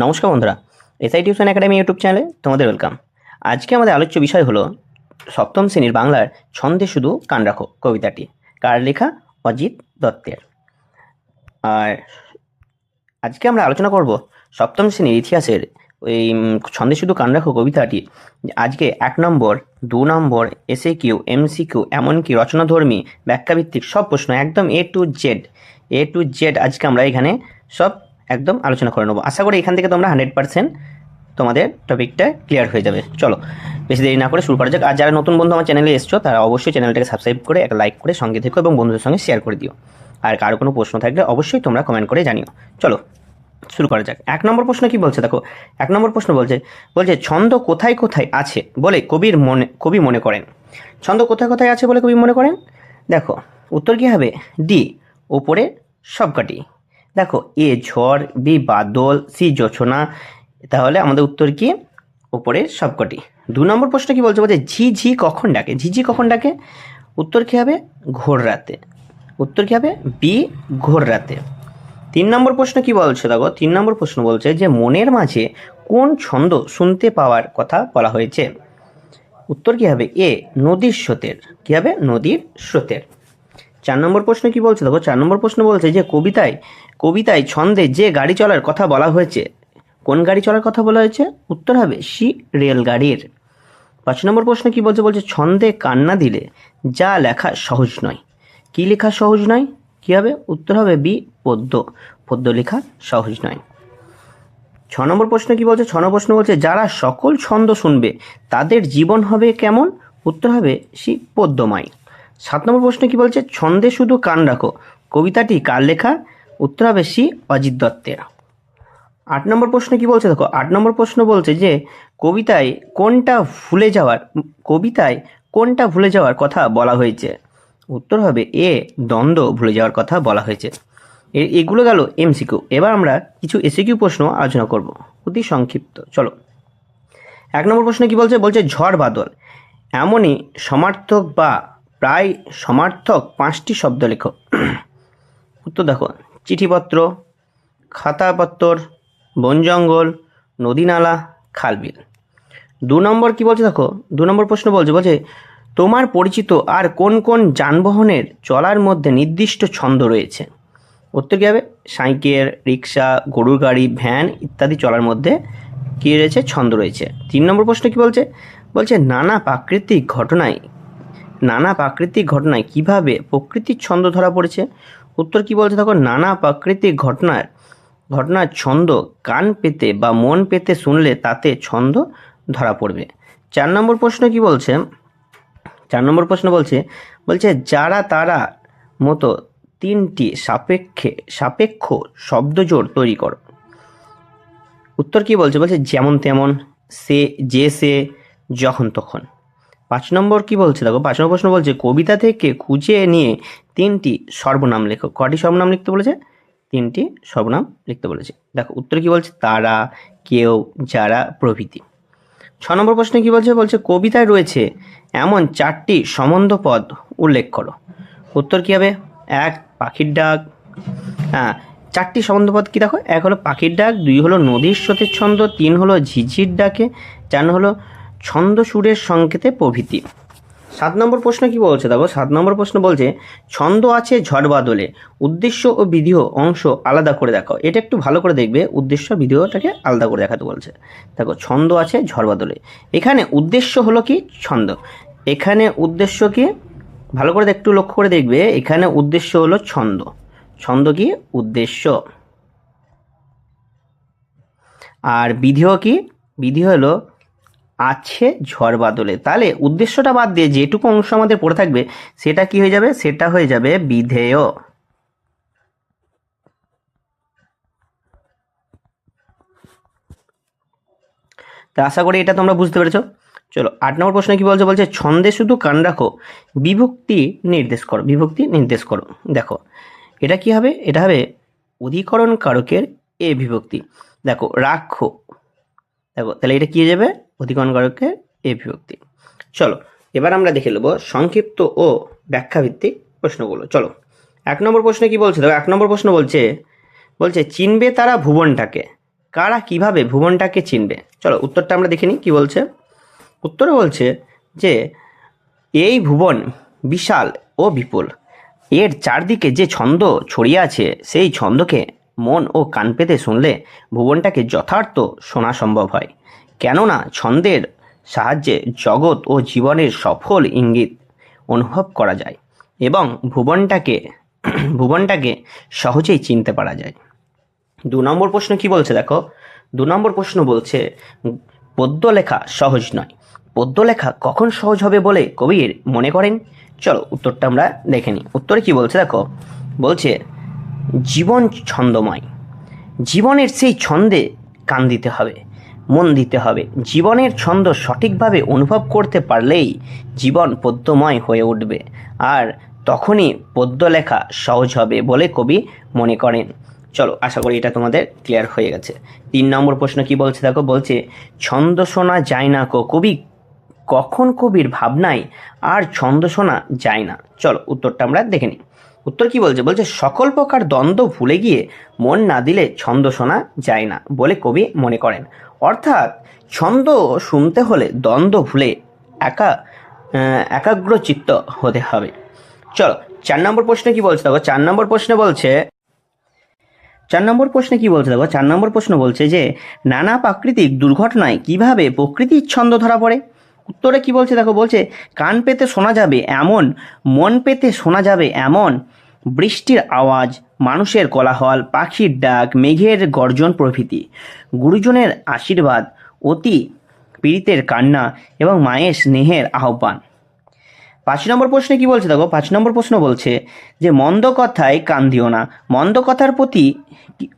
নমস্কার বন্ধুরা, SI tuition academy YouTube চ্যানেলে তোমাদের ওয়েলকাম। আজকে আমাদের আলোচ্য বিষয় হলো, সপ্তম শ্রেণির বাংলার ছন্দে শুধু কান রাখো কবিতাটি। কার লেখা? অজিত দত্তের। আর আজকে আমরা আলোচনা করব সপ্তম শ্রেণির ইতিহাসের ওই ছন্দে শুধু কান রাখো কবিতাটি। আজকে এক নম্বর, দু নম্বর এসএ কিউ এমসি কিউ এমনকি রচনাধর্মী, ব্যাখ্যাভিত্তিক সব প্রশ্ন একদম A to Z A to Z আজকে আমরা এখানে সব একদম আলোচনা করে নেব। আশা করি এখান থেকে তোমরা হান্ড্রেড পার্সেন্ট তোমাদের টপিকটা ক্লিয়ার হয়ে যাবে। চলো, বেশি দেরি না করে শুরু করা যাক। আর যারা নতুন বন্ধু আমার চ্যানেলে এসছো, তারা অবশ্যই চ্যানেলটাকে সাবস্ক্রাইব করে একটা লাইক করে সঙ্গে থেকো এবং বন্ধুদের সঙ্গে শেয়ার করে দিও। আর কারও কোনো প্রশ্ন থাকলে অবশ্যই তোমরা কমেন্ট করে জানিও। চলো, শুরু করা যাক। এক নম্বর প্রশ্ন কি বলছে? দেখো, এক নম্বর প্রশ্ন বলছে বলছে, ছন্দ কোথায় কোথায় আছে বলে কবির মনে, কবি মনে করেন। ছন্দ কোথায় কোথায় আছে বলে কবি মনে করেন? দেখো, উত্তর কি হবে? ডি, ওপরে সবকটি। দেখো, এ, ঝড়, বি, বাদল, সি জোছনা তাহলে আমাদের উত্তর কি? ওপরে সবকটি। দু নম্বর প্রশ্ন কি বলছে? বলছে, ঝি ঝি কখন ডাকে? ঝি ঝি কখন ডাকে? উত্তর কী হবে? ঘোর রাতে। উত্তর কী হবে? বি, ঘোর রাতে। তিন নম্বর প্রশ্ন কি বলছে? দেখো, তিন নম্বর প্রশ্ন বলছে যে, মনের মাঝে কোন ছন্দ শুনতে পাওয়ার কথা বলা হয়েছে? উত্তর কী হবে? এ, নদীর স্রোতের। কী হবে? নদীর স্রোতের। চার নম্বর প্রশ্ন কি বলছে? দেখো, চার নম্বর প্রশ্ন বলছে যে, কবিতায় কবিতায় ছন্দে যে গাড়ি চলার কথা বলা হয়েছে, কোন গাড়ি চলার কথা বলা হয়েছে? উত্তর হবে সি, রেলগাড়ির। পাঁচ নম্বর প্রশ্ন কি বলছে? বলছে, ছন্দে কান্না দিলে যা লেখা সহজ নয়। কি লেখা সহজ নয়? কি হবে? উত্তর হবে বি, পদ্য। পদ্য লেখা সহজ নয়। ছ নম্বর প্রশ্ন কি বলছে? ছ নম্বর প্রশ্ন বলছে, যারা সকল ছন্দ শুনবে, তাদের জীবন হবে কেমন? উত্তর হবে সি, পদ্যময়। সাত নম্বর প্রশ্ন কি বলছে? ছন্দে শুধু কান রাখো। কবিতাটি কার লেখা? উত্তর হবে সি অজিত দত্তের। আট নম্বর প্রশ্ন কি বলছে? দেখো, আট নম্বর প্রশ্ন বলছে যে, কবিতায় কোনটা ভুলে যাওয়ার, কবিতায় কোনটা ভুলে যাওয়ার কথা বলা হয়েছে? উত্তর হবে এ, দ্বন্দ্ব ভুলে যাওয়ার কথা বলা হয়েছে। এগুলো গেল এমসিকিউ। এবার আমরা কিছু এসিকিউ প্রশ্ন আলোচনা করব। অতি সংক্ষিপ্ত। চলো। এক নম্বর প্রশ্ন কি বলছে? বলছে ঝড় বাদল। এমনই সমার্থক বা প্রায় সমার্থক পাঁচটি শব্দ লেখো। উত্তর দেখো। চিঠিপত্র, খাতাপত্তর, বন জঙ্গল, নদী নালা খালবিল দু নম্বর কি বলছে দেখো? দু নম্বর প্রশ্ন বলছে বলছে, তোমার পরিচিত আর কোন কোন যানবাহনের চলার মধ্যে নির্দিষ্ট ছন্দ রয়েছে? উত্তর কী হবে? সাইকেল, রিক্সা, গরুর গাড়ি, ভ্যান ইত্যাদি চলার মধ্যে কী রয়েছে? ছন্দ রয়েছে। তিন নম্বর প্রশ্ন কি বলছে? বলছে, নানা প্রাকৃতিক ঘটনায়, নানা প্রাকৃতিক ঘটনায় কীভাবে প্রকৃতির ছন্দ ধরা পড়েছে? উত্তর কি বলছে? দেখো, নানা প্রাকৃতিক ঘটনার ঘটনার ছন্দ কান পেতে বা মন পেতে শুনলে তাতে ছন্দ ধরা পড়বে। চার নম্বর প্রশ্ন কি বলছে? চার নম্বর প্রশ্ন বলছে বলছে, যারা তারা মতো তিনটি সাপেক্ষে, সাপেক্ষ শব্দজোড় তৈরি করো। উত্তর কি বলছে? বলছে, যেমন তেমন, সে, যে সে, যখন তখন। পাঁচ নম্বর কি বলছে? দেখো, পাঁচ নম্বর প্রশ্ন বলছে, কবিতা থেকে খুঁজে নিয়ে তিনটি সর্বনাম লেখো। কটি সর্বনাম লিখতে বলেছে? তিনটি সর্বনাম লিখতে বলেছে। দেখো, উত্তর কি বলছে? তারা, কেউ, যারা, প্রভৃতি। ছ নম্বর প্রশ্নে কি বলছে? বলছে, কবিতায় রয়েছে এমন চারটি সম্বন্ধ পদ উল্লেখ করো। উত্তর কি হবে? এক, পাখির ডাক। হ্যাঁ চারটি সম্বন্ধপদ কি দেখো? এক হলো পাখির ডাক, দুই হলো নদীর স্রোতের ছন্দ, তিন হলো ঝিঝির ডাকে, চার হলো ছন্দ সুরের সংকেতে প্রভৃতি। সাত নম্বর প্রশ্ন কি বলছে? দেখো, সাত নম্বর প্রশ্ন বলছে, ছন্দ আছে ঝড় বাদলে, উদ্দেশ্য ও বিধিও অংশ আলাদা করে দেখো এটা একটু ভালো করে দেখবে, উদ্দেশ্য বিধিওটাকে আলাদা করে দেখাতে বলছে। দেখো, ছন্দ আছে ঝড় বাদলে। এখানে উদ্দেশ্য হলো কি? ছন্দ। এখানে উদ্দেশ্য কি? ভালো করে একটু লক্ষ্য করে দেখবে, এখানে উদ্দেশ্য হলো ছন্দ। ছন্দ কি? উদ্দেশ্য। আর বিধিও কি? বিধি হলো আছে ঝড় বাদলে। তাহলে উদ্দেশ্যটা বাদ দিয়ে যেটুকু অংশ আমাদের পড়ে থাকবে, সেটা কি হয়ে যাবে? সেটা হয়ে যাবে বিধেয়। তা আশা করি এটা তোমরা বুঝতে পেরেছ। চলো, আট নম্বর প্রশ্ন কি বলছে? বলছে, ছন্দে শুধু কান রাখো, বিভক্তি নির্দেশ করো, বিভক্তি নির্দেশ করো। দেখো, এটা কি হবে? এটা হবে অধিকরণ কারকের এ বিভক্তি। দেখো, রাখো। দেখো, তাহলে এটা কি হয়ে যাবে? অধিকরণ কারকের এ বিভক্তি। চলো, এবার আমরা দেখে নেব সংক্ষিপ্ত ও ব্যাখ্যাভিত্তিক প্রশ্নগুলো। চলো, এক নম্বর প্রশ্নে কি বলছে? দেখো, এক নম্বর প্রশ্ন বলছে বলছে, চিনবে তারা ভুবনটাকে? কারা কীভাবে ভুবনটাকে চিনবে? চলো, উত্তরটা আমরা দেখে নিই, কী বলছে? উত্তরে বলছে যে, এই ভুবন বিশাল ও বিপুল। এর চারদিকে যে ছন্দ ছড়িয়ে আছে, সেই ছন্দকে মন ও কান পেতে শুনলে ভুবনটাকে যথার্থ শোনা সম্ভব হয়। কেননা ছন্দের সাহায্যে জগৎ ও জীবনের সফল ইঙ্গিত অনুভব করা যায় এবং ভুবনটাকে ভুবনটাকে সহজেই চিনতে পারা যায়। দু নম্বর প্রশ্ন কি বলছে দেখো? দু নম্বর প্রশ্ন বলছে পদ্য লেখা সহজ নয়। পদ্য লেখা কখন সহজ হবে বলে কবির মনে করেন? চলো উত্তরটা আমরা দেখে নিই। উত্তরে কি বলছে দেখো? বলছে, জীবন ছন্দময়। জীবনের সেই ছন্দে কান দিতে হবে। মন দিতে হবে। জীবনের ছন্দ সঠিকভাবে অনুভব করতে পারলেই জীবন পদ্যময় হয়ে উঠবে। আর তখনই পদ্য লেখা সহজ হবে বলে কবি মনে করেন। চলো, আশা করি এটা তোমাদের ক্লিয়ার হয়ে গেছে। তিন নম্বর প্রশ্ন কি বলছে? দেখো, বলছে, ছন্দ শোনা যায় না কো কবি। কখন কবির ভাবনায় আর ছন্দ শোনা যায় না? চলো, উত্তরটা আমরা দেখে নিই। উত্তর কি বলছে? বলছে, সকল প্রকার দ্বন্দ্ব ভুলে গিয়ে মন না দিলে ছন্দ শোনা যায় না বলে কবি মনে করেন। অর্থাৎ ছন্দ শুনতে হলে দ্বন্দ্ব ভুলে একা আহ, একাগ্র চিত্ত হতে হবে। চলো চার নম্বর প্রশ্নে কি বলছে দেখো? চার নম্বর প্রশ্নে বলছে চার নম্বর প্রশ্নে কি বলছে দেখো? চার নম্বর প্রশ্ন বলছে যে নানা প্রাকৃতিক দুর্ঘটনায় কীভাবে প্রকৃতির ছন্দ ধরা পড়ে? উত্তরে কি বলছে দেখো? বলছে কান পেতে শোনা যাবে এমন মন পেতে শোনা যাবে এমন বৃষ্টির আওয়াজ, মানুষের কোলাহল, পাখির ডাক, মেঘের গর্জন প্রভৃতি। গুরুজনের আশীর্বাদ, অতি পীড়িতের কান্না এবং মায়ের স্নেহের আহ্বান। পাঁচ নম্বর প্রশ্নে কি বলছে দেখো? পাঁচ নম্বর প্রশ্ন বলছে যে, মন্দ কথায় কান দিও না। মন্দ কথার প্রতি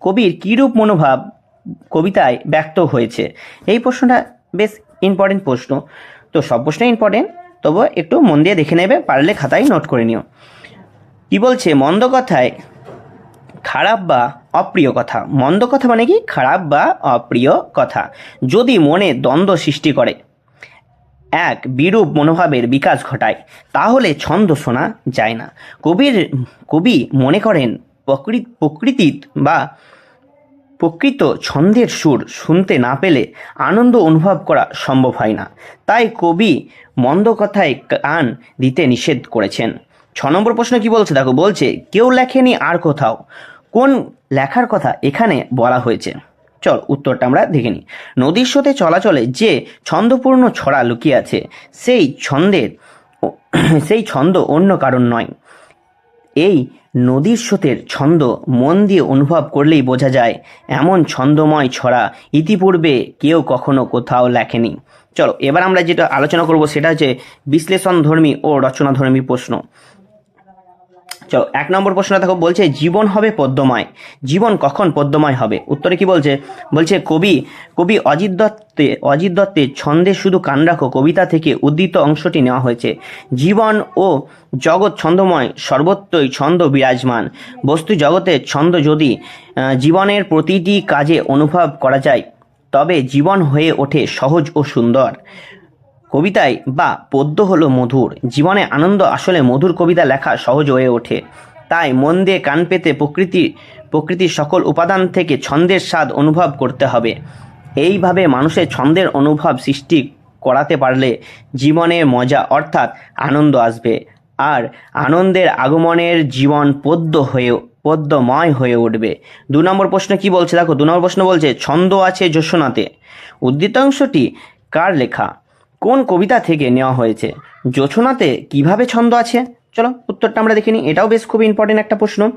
কবির কীরূপ মনোভাব কবিতায় ব্যক্ত হয়েছে? এই প্রশ্নটা বেশ ইম্পর্টেন্ট প্রশ্ন। তো সব প্রশ্নই ইম্পর্টেন্ট তবু একটু মন দিয়ে দেখে নেবে, পারলে খাতায় নোট করে নিও। কি বলছে? মন্দ কথায় খারাপ বা অপ্রিয় কথা। মন্দ কথা মানে কি? খারাপ বা অপ্রিয় কথা। যদি মনে দ্বন্দ্ব সৃষ্টি করে, এক বিরূপ মনোভাবের বিকাশ ঘটায়, তাহলে ছন্দ শোনা যায় না। কবির, কবি মনে করেন প্রকৃতি প্রকৃতি বা প্রকৃত ছন্দের সুর শুনতে না পেলে আনন্দ অনুভব করা সম্ভব হয় না। তাই কবি মন্দ কথায় কান দিতে নিষেধ করেছেন। ছ নম্বর প্রশ্ন কি বলছে? দেখো, বলছে, কেউ লেখেনি আর কোথাও। কোন লেখার কথা এখানে বলা হয়েছে? চল, উত্তরটা আমরা দেখে নিই। নদীর স্রোতে চলাচলে যে ছন্দপূর্ণ ছড়া লুকিয়ে আছে, সেই ছন্দের সেই ছন্দ অন্য কারণ নয়। এই নদীর স্রোতের ছন্দ মন দিয়ে অনুভব করলেই বোঝা যায়, এমন ছন্দময় ছড়া ইতিপূর্বে কেউ কখনো কোথাও লেখেনি। চলো, এবার আমরা যেটা আলোচনা করব সেটা হচ্ছে বিশ্লেষণধর্মী ও রচনাধর্মী প্রশ্ন। চলো এক নম্বর প্রশ্ন দেখো, বলছে, জীবন হবে পদ্মময়। জীবন কখন পদ্মময় হবে? উত্তরে কি বলছে? বলছে, কবি কবি অজিত দত্তে, অজিত দত্তের ছন্দে শুধু কান রাখো, কবিতা থেকে উদ্ধৃত অংশটি নেওয়া হয়েছে। জীবন ও জগৎ ছন্দময়, সর্বত্রই ছন্দ বিরাজমান। বস্তু জগতের ছন্দ যদি জীবনের প্রতিটি কাজে অনুভব করা যায়, তবে জীবন হয়ে ওঠে সহজ ও সুন্দর। কবিতায়, বা, পদ্য হলো মধুর। জীবনে আনন্দ আসলে মধুর কবিতা লেখা সহজ হয়ে ওঠে। তাই মন দিয়ে কান পেতে প্রকৃতি, প্রকৃতির সকল উপাদান থেকে ছন্দের স্বাদ অনুভব করতে হবে। এইভাবে মানুষের ছন্দের অনুভব সৃষ্টি করাতে পারলে জীবনে মজা অর্থাৎ আনন্দ আসবে। আর আনন্দের আগমনের জীবন পদ্য হয়ে, পদ্যময় হয়ে উঠবে। দু নম্বর প্রশ্ন কি বলছে? দেখো, দু নম্বর প্রশ্ন বলছে, ছন্দ আছে যশোনাতে উদ্ধৃতাংশটি কার লেখা? কোন কবিতা থেকে নেওয়া হয়েছে? জোছনাতে কীভাবে ছন্দ আছে? চলো, উত্তরটা আমরা দেখিনি এটাও বেশ খুব ইম্পর্টেন্ট একটা প্রশ্ন।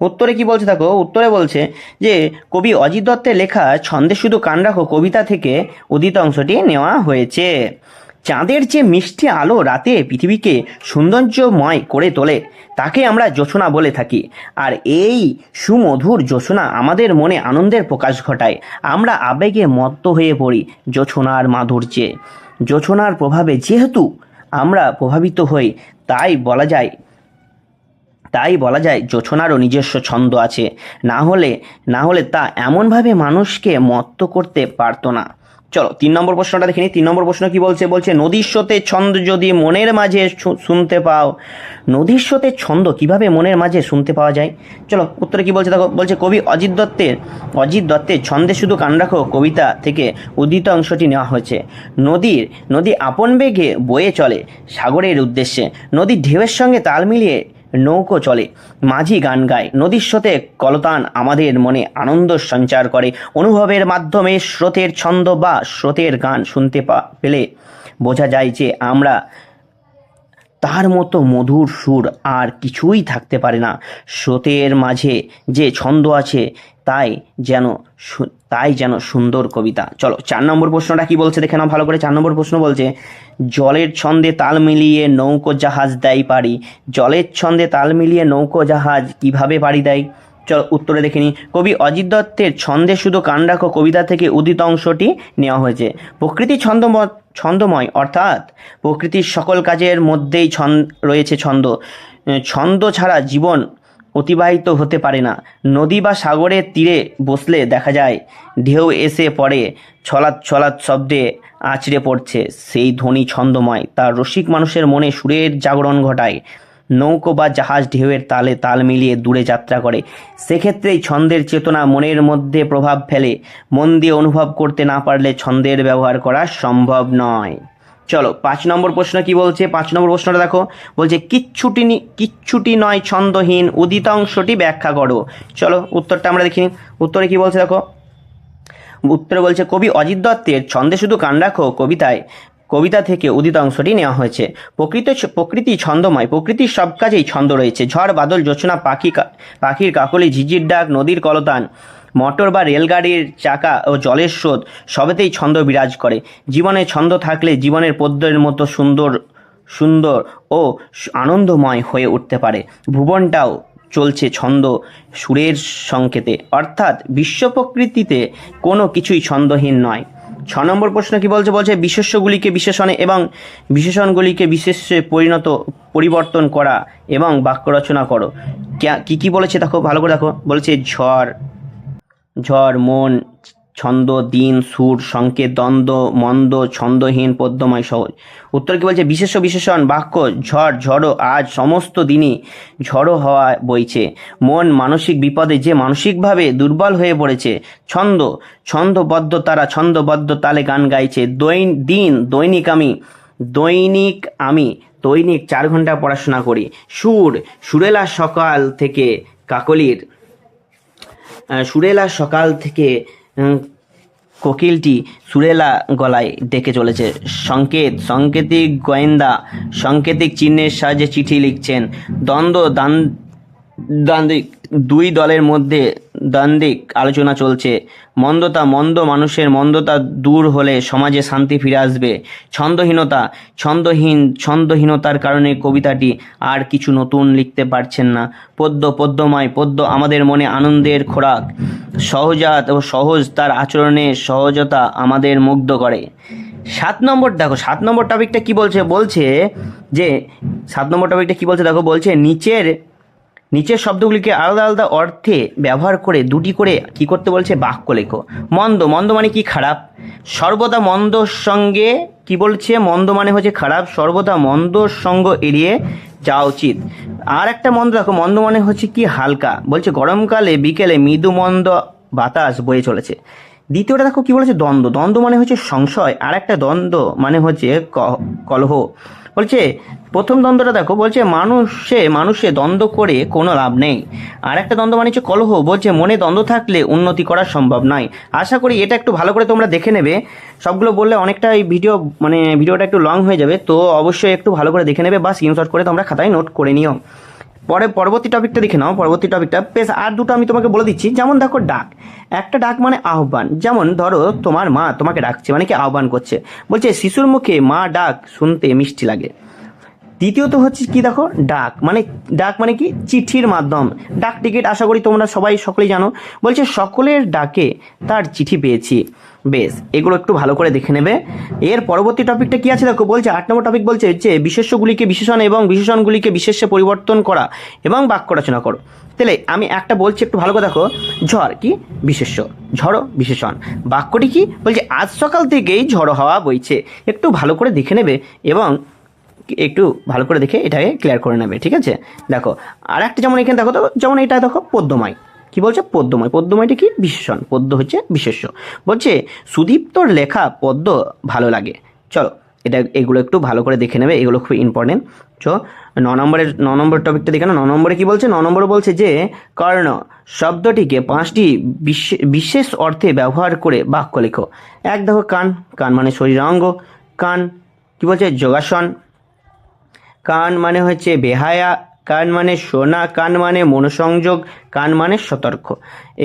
উত্তরে কি বলছে দেখো? উত্তরে বলছে যে, কবি অজিত দত্তের লেখা ছন্দে শুধু কান রাখো কবিতা থেকে উদিত অংশটি নেওয়া হয়েছে। চাঁদের যে মিষ্টি আলো রাতে পৃথিবীকে সৌন্দর্যময় করে তোলে, তাকে আমরা জোছনা বলে থাকি। আর এই সুমধুর জোছনা আমাদের মনে আনন্দের প্রকাশ ঘটায়। আমরা আবেগে মত্ত হয়ে পড়ি জোছনার মাধুর্যে। জোছনার প্রভাবে যেহেতু আমরা প্রভাবিত হই, তাই বলা যায়, তাই বলা যায় যোচনারও নিজস্ব ছন্দ আছে। না হলে না হলে তা এমনভাবে মানুষকে মত্ত করতে পারত না। চলো, তিন নম্বর প্রশ্নটা দেখে নিই তিন নম্বর প্রশ্ন কি বলছে? বলছে, নদীর স্রোতে ছন্দ যদি মনের মাঝে শুনতে পাও। নদীর স্রোতে ছন্দ কীভাবে মনের মাঝে শুনতে পাওয়া যায়? চলো, উত্তরে কি বলছে? দেখো, বলছে, কবি অজিত দত্তের অজিত দত্তের ছন্দে শুধু কান রাখো, কবিতা থেকে উদিত অংশটি নেওয়া হয়েছে। নদীর, নদী আপন বেগে বয়ে চলে সাগরের উদ্দেশ্যে। নদীর ঢেউয়ের সঙ্গে তাল মিলিয়ে নৌকো চলে। মাঝি গান গায়। নদীর স্রোতে কলতান আমাদের মনে আনন্দ সঞ্চার করে। অনুভবের মাধ্যমে স্রোতের ছন্দ বা স্রোতের গান শুনতে পেলে বোঝা যায় যে আমরা তার মতো মধুর সুর আর কিছুই থাকতে পারে না। স্রোতের মাঝে যে ছন্দ আছে, তাই যেন তাই যেন সুন্দর কবিতা। চলো, চার নম্বর প্রশ্নটা কি বলছে দেখে নাও, ভালো করে চার নম্বর প্রশ্ন বলছে, জলের ছন্দে তাল মিলিয়ে নৌকো জাহাজ দেয় পারি জলের ছন্দে তাল মিলিয়ে নৌকো জাহাজ কীভাবে পাড়ি দেয়? চলো, উত্তরে দেখে নিই। কবি অজিত দত্তের ছন্দে শুধু কান রাখো কবিতা থেকে উদিত অংশটি নেওয়া হয়েছে। প্রকৃতি ছন্দম ছন্দময়, অর্থাৎ প্রকৃতির সকল কাজের মধ্যেই ছন্দ, রয়েছে ছন্দ। ছন্দ ছাড়া জীবন অতিবাহিত হতে পারে না। নদী বা সাগরের তীরে বসলে দেখা যায়, ঢেউ এসে পড়ে, ছলাৎ ছলাৎ শব্দে আছড়ে পড়ছে। সেই ধ্বনি ছন্দময়, তার রসিক মানুষের মনে সুরের জাগরণ ঘটায়। নৌকো বা জাহাজ ঢেউয়ের তালে তাল মিলিয়ে দূরে যাত্রা করে। সেক্ষেত্রেই ছন্দের চেতনা মনের মধ্যে প্রভাব ফেলে। মন দিয়ে অনুভব করতে না পারলে ছন্দের ব্যবহার করা সম্ভব নয়। চলো, পাঁচ নম্বর প্রশ্ন কি বলছে? পাঁচ নম্বর প্রশ্নটা দেখো। বলছে, কিচ্ছুটি কিচ্ছুটি নয় ছন্দহীন, উদিতাংশটি ব্যাখ্যা করো। চলো, উত্তরটা আমরা দেখি। উত্তরে কি বলছে দেখো? উত্তরে বলছে, কবি অজিত দত্তের ছন্দে শুধু কান রাখো কবিতায় কবিতা থেকে উদিত অংশটি নেওয়া হয়েছে। প্রকৃত প্রকৃতি ছন্দময় প্রকৃতির সব কাজেই ছন্দ রয়েছে। ঝড়, বাদল যোচনা পাখি পাখির কাকলি, ঝিঝির ডাক, নদীর কলতান, মোটর বা রেলগাড়ির চাকা ও জলের স্রোত সবেতেই ছন্দ বিরাজ করে। জীবনে ছন্দ থাকলে জীবনের পদ্মের মতো সুন্দর সুন্দর ও আনন্দময় হয়ে উঠতে পারে। ভুবনটাও চলছে ছন্দ সুরের সংকেতে। অর্থাৎ বিশ্ব প্রকৃতিতে কোনো কিছুই ছন্দহীন নয়। ছ নম্বর প্রশ্ন কি বলছে? বলছে বিশেষ্যগুলিকে বিশেষণে এবং বিশেষণগুলিকে বিশেষে পরিণত, পরিবর্তন করা এবং বাক্য রচনা করো। কী, কি বলেছে? দেখো, ভালো করে দেখো। বলেছে ঝড় ঝড়, মন ছন্দ, দিন, সুর, সংকেত, দ্বন্দ্ব, মন্দ, ছন্দহীন পদ্যময় সহজ। উত্তর কি বলছে? বিশেষ বিশেষণ, বাক্য, ঝড়, ঝড়ো, আজ সমস্ত দিনই ঝড়ো হওয়া বইছে। মন মানসিক বিপদে যে মানসিকভাবে দুর্বল হয়ে পড়েছে, ছন্দ, ছন্দবদ্ধ তারা ছন্দবদ্ধ তালে গান গাইছে। দৈন, দিন, দৈনিক আমি দৈনিক আমি, দৈনিক চার ঘণ্টা পড়াশোনা করি। সুর, সুরেলা সকাল থেকে কাকলির সুরেলা সকাল থেকে কোকিলটি সুরেলা গলায় ডেকে চলেছে। সংকেত, সংকেতিক গোয়েন্দা, সংকেতিক চিহ্নের সাহায্যে চিঠি লিখছেন। দ্বন্দ্ব দান দ্বান্দ্বিক দুই দলের মধ্যে দ্বান্দ্বিক আলোচনা চলছে। মন্দতা মন্দ মানুষের মন্দতা দূর হলে সমাজে শান্তি ফিরে আসবে। ছন্দহীনতা, ছন্দহীন, ছন্দহীনতার কারণে কবিতাটি আর কিছু নতুন লিখতে পারছেন না। পদ্য, পদ্যময়, পদ্য আমাদের মনে আনন্দের খোরাক। সহজাত ও সহজ তার আচরণে সহজতা আমাদের মুগ্ধ করে। সাত নম্বর, দেখো, সাত নম্বর টপিকটা কি বলছে? বলছে যে, সাত নম্বর টপিকটা কি বলছে? দেখো, বলছে, নিচের নিচের শব্দগুলিকে আলাদা আলাদা অর্থে ব্যবহার করে দুটি করে কি করতে বলছে? বাক্য লেখো। মন্দ মন্দ মানে কি? খারাপ। সর্বদা মন্দর সঙ্গে কি বলছে? মন্দ মানে হচ্ছে খারাপ। সর্বদা মন্দর সঙ্গ এড়িয়ে যাওয়া উচিত। আর একটা মন্দ দেখো, মন্দ মানে হচ্ছে কি? হালকা। বলছে গরমকালে, বিকেলে মৃদু মন্দ বাতাস বয়ে চলেছে। দ্বিতীয়টা দেখো কি বলেছে? দ্বন্দ্ব। দ্বন্দ্ব মানে হচ্ছে সংশয়। আর একটা দ্বন্দ্ব মানে হচ্ছে কলহ। বলছে, প্রথম দ্বন্দ্বটা দেখো, বলছে মানুষে মানুষে দ্বন্দ্ব করে কোনো লাভ নেই। আর একটা দ্বন্দ্ব মানে হচ্ছে কলহ। বলছে, মনে দ্বন্দ্ব থাকলে উন্নতি করা সম্ভব নয়। আশা করি এটা একটু ভালো করে তোমরা দেখে নেবে। সবগুলো বললে অনেকটা এই ভিডিও মানে ভিডিওটা একটু লং হয়ে যাবে, তো অবশ্যই একটু ভালো করে দেখে নেবে বা স্ক্রিনশট করে তোমরা খাতায় নোট করে নিও। পরে পরবর্তী টপিকটা দেখে নাও, পরবর্তী টপিকটা। বেশ, আর দুটো আমি তোমাকে বলে দিচ্ছি। যেমন দেখো, ডাক। একটা ডাক মানে আহ্বান। যেমন ধরো, তোমার মা তোমাকে ডাকছে মানে কি আহ্বান করছে। বলছে, শিশুর মুখে মা ডাক শুনতে মিষ্টি লাগে। দ্বিতীয়ত হচ্ছে কি দেখো, ডাক। মানে ডাক মানে কি? চিঠির মাধ্যম। ডাক টিকিট, আশা করি তোমরা সবাই সকলেই জানো। বলছে, সকলের ডাকে তার চিঠি পেয়েছি। বেশ, এগুলো একটু ভালো করে দেখে নেবে। এর পরবর্তী টপিকটা কি আছে দেখো? বলছে, আট নম্বর টপিক বলছে যে, বিশেষ্যগুলিকে বিশেষণ এবং বিশেষণগুলিকে বিশেষ্যে পরিবর্তন করা এবং বাক্য রচনা করো। তাহলে আমি একটা বলছি একটু ভালো করে দেখো। ঝড় কি? বিশেষ্য। ঝড়ো, বিশেষণ। বাক্যটি কি? বলছে, আজ সকাল থেকেই ঝড়ো হাওয়া বইছে। একটু ভালো করে দেখে নেবে এবং একটু ভালো করে দেখে এটাকে ক্লিয়ার করে নেবে, ঠিক আছে? দেখো আর একটা যেমন এখানে দেখো তো, যেমন এটা দেখো পদ্মময়। কি বলছে? পদ্মময়। পদ্মময়টা কি? বিশেষণ। পদ্ম হচ্ছে বিশেষ্য। বলছে, সুদীপ্তর লেখা পদ্ম ভালো লাগে। চলো, এটা এগুলো একটু ভালো করে দেখে নেবে, এগুলো খুব ইম্পর্টেন্ট চো, ন নম্বরের, ন নম্বর টপিকটা দেখে না ন নম্বরে কী বলছে? ন নম্বরে বলছে যে, কর্ণ, শব্দটিকে পাঁচটি বিশে- বিশেষ অর্থে ব্যবহার করে বাক্য লেখো। এক দেখো কান কান মানে শরীরাঙ্গ কান কি বলছে? যোগাসন কান মানে হচ্ছে বেহায়া কান মানে সোনা, কান মানে মনোসংযোগ, কান মানে সতর্ক।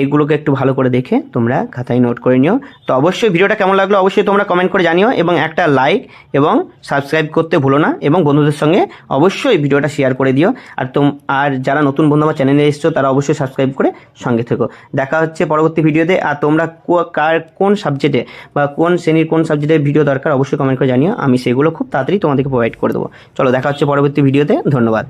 এইগুলোকে একটু ভালো করে দেখে তোমরা খাতায় নোট করে নিও। তো অবশ্যই ভিডিওটা কেমন লাগল অবশ্যই তোমরা কমেন্ট করে জানিও এবং একটা লাইক এবং সাবস্ক্রাইব করতে ভুলো না এবং বন্ধুদের সঙ্গে অবশ্যই ভিডিওটা শেয়ার করে দিও। আর তোম, আর যারা নতুন বন্ধু আমার চ্যানেলে এসছো, তারা অবশ্যই সাবস্ক্রাইব করে সঙ্গে থেকো। দেখা হচ্ছে পরবর্তী ভিডিওতে। আর তোমরা কার, কোন সাবজেক্টে বা কোন শ্রেণির কোন সাবজেক্টের ভিডিও দরকার অবশ্যই কমেন্ট করে জানিও। আমি সেগুলো খুব তাড়াতাড়ি তোমাদেরকে প্রোভাইড করে দেবো। চলো দেখা হচ্ছে পরবর্তী ভিডিওতে। ধন্যবাদ।